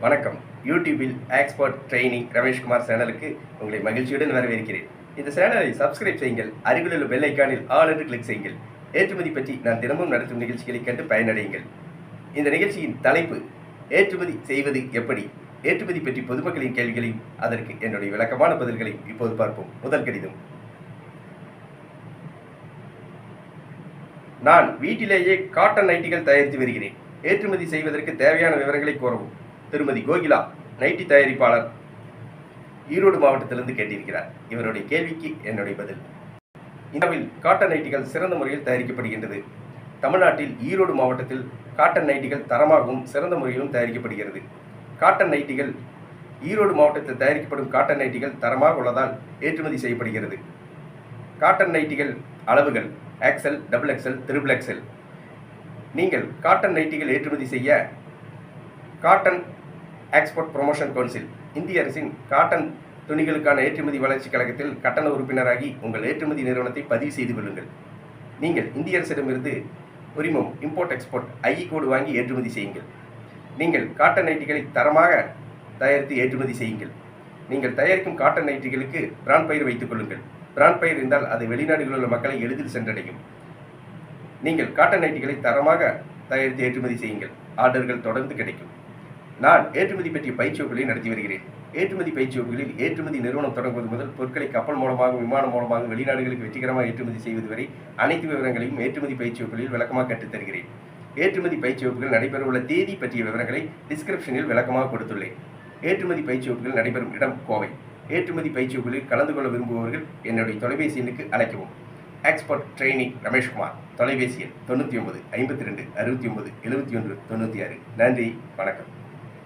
வணக்கம். யூடியூபில் Oxford training Rameshkumar சேனலுக்கு உங்களை மகிழ்ச்சியுடன் வரவேற்கிறேன். இந்த சேனலை சப்ஸ்கிரைப் செய்யுங்கள். அருகில் உள்ள பெல் ஐக்கானில் ஆல் என்று கிளிக் செய்யுங்கள். ஏற்றுமதி பற்றி நான் தினமும் நடத்தும் நிகழ்ச்சிகளை கண்டு பயனடையுங்கள். இந்த நிகழ்ச்சியின் தலைப்பு ஏற்றுமதி செய்வது எப்படி? ஏற்றுமதி பற்றி பொதுமக்களின் கேள்விகளையும் அதற்கு என்னுடைய விளக்கமான பதில்களையும் இப்போது பார்ப்போம். முதல் கடிதம். நான் வீட்டிலேயே காட்டன் நைட்டிகள் தயாரித்து வருகிறேன். ஏற்றுமதி செய்வதற்கு தேவையான விவரங்களை கோரவும். திருமதி கோகிலா நைட்டி தயாரிப்பாளர் ஈரோடு மாவட்டத்திலிருந்து கேட்டிருக்கிறார். இவருடைய கேள்விக்கு என்னுடைய பதில். இந்தியாவில் காட்டன் நைட்டிகள் சிறந்த முறையில் தயாரிக்கப்படுகின்றது. தமிழ்நாட்டில் ஈரோடு மாவட்டத்தில் காட்டன் நைட்டிகள் தரமாகவும் சிறந்த முறையிலும் தயாரிக்கப்படுகிறது. காட்டன் நைட்டிகள் ஈரோடு மாவட்டத்தில் தயாரிக்கப்படும் காட்டன் நைட்டிகள் தரமாக உள்ளதால் ஏற்றுமதி செய்யப்படுகிறது. காட்டன் நைட்டிகள் அளவுகள் XL double XL triple XL நீங்கள் காட்டன் நைட்டிகள் ஏற்றுமதி செய்ய காட்டன் எக்ஸ்போர்ட் ப்ரொமோஷன் கவுன்சில் இந்திய அரசின் காட்டன் துணிகளுக்கான ஏற்றுமதி வளர்ச்சி கழகத்தில் கட்டண உறுப்பினராகி உங்கள் ஏற்றுமதி நிறுவனத்தை பதிவு செய்து கொள்ளுங்கள். நீங்கள் இந்திய அரசிடமிருந்து உரிமம் இம்போர்ட் எக்ஸ்போர்ட் ஐஇ கோடு வாங்கி ஏற்றுமதி செய்யுங்கள். நீங்கள் காட்டன் நைட்டிகளை தரமாக தயாரித்து ஏற்றுமதி செய்யுங்கள். நீங்கள் தயாரிக்கும் காட்டன் நைட்டிகளுக்கு பிராண்ட் பயிர் வைத்துக் கொள்ளுங்கள். பிராண்ட் பயிர் இருந்தால் அது வெளிநாடுகளில் உள்ள மக்களை எளிதில் சென்றடையும். நீங்கள் காட்டன் நைட்டிகளை தரமாக தயாரித்து ஏற்றுமதி செய்யுங்கள். ஆர்டர்கள் தொடர்ந்து கிடைக்கும். நான் ஏற்றுமதி பற்றிய பயிற்சி வகுப்புகளை நடத்தி வருகிறேன். ஏற்றுமதி பயிற்சி வகுப்புகளில் ஏற்றுமதி நிறுவனம் தொடங்குவது முதல் பொருட்களை கப்பல் மூலமாக விமானம் மூலமாக வெளிநாடுகளுக்கு வெற்றிகரமாக ஏற்றுமதி செய்வது வரை அனைத்து விவரங்களையும் ஏற்றுமதி பயிற்சி வகுப்புகளில் விளக்கமாக கற்றுத் தருகிறேன். ஏற்றுமதி பயிற்சி வகுப்புகள் நடைபெறவுள்ள தேதி பற்றிய விவரங்களை டிஸ்கிரிப்ஷனில் விளக்கமாக கொடுத்துள்ளேன். ஏற்றுமதி பயிற்சி வகுப்புகள் நடைபெறும் இடம் கோவை. ஏற்றுமதி பயிற்சி வகுப்புகளில் கலந்து கொள்ள விரும்புபவர்கள் என்னுடைய தொலைபேசி எண்ணுக்கு அழைக்கவும். எக்ஸ்பர்ட் ட்ரைனிங் ரமேஷ்குமார் தொலைபேசி எண் தொண்ணூற்றி ஒன்பது ஐம்பத்தி ரெண்டு அறுபத்தி ஒன்பது எழுபத்தி ஒன்று தொண்ணூற்றி ஆறு. நன்றி வணக்கம்.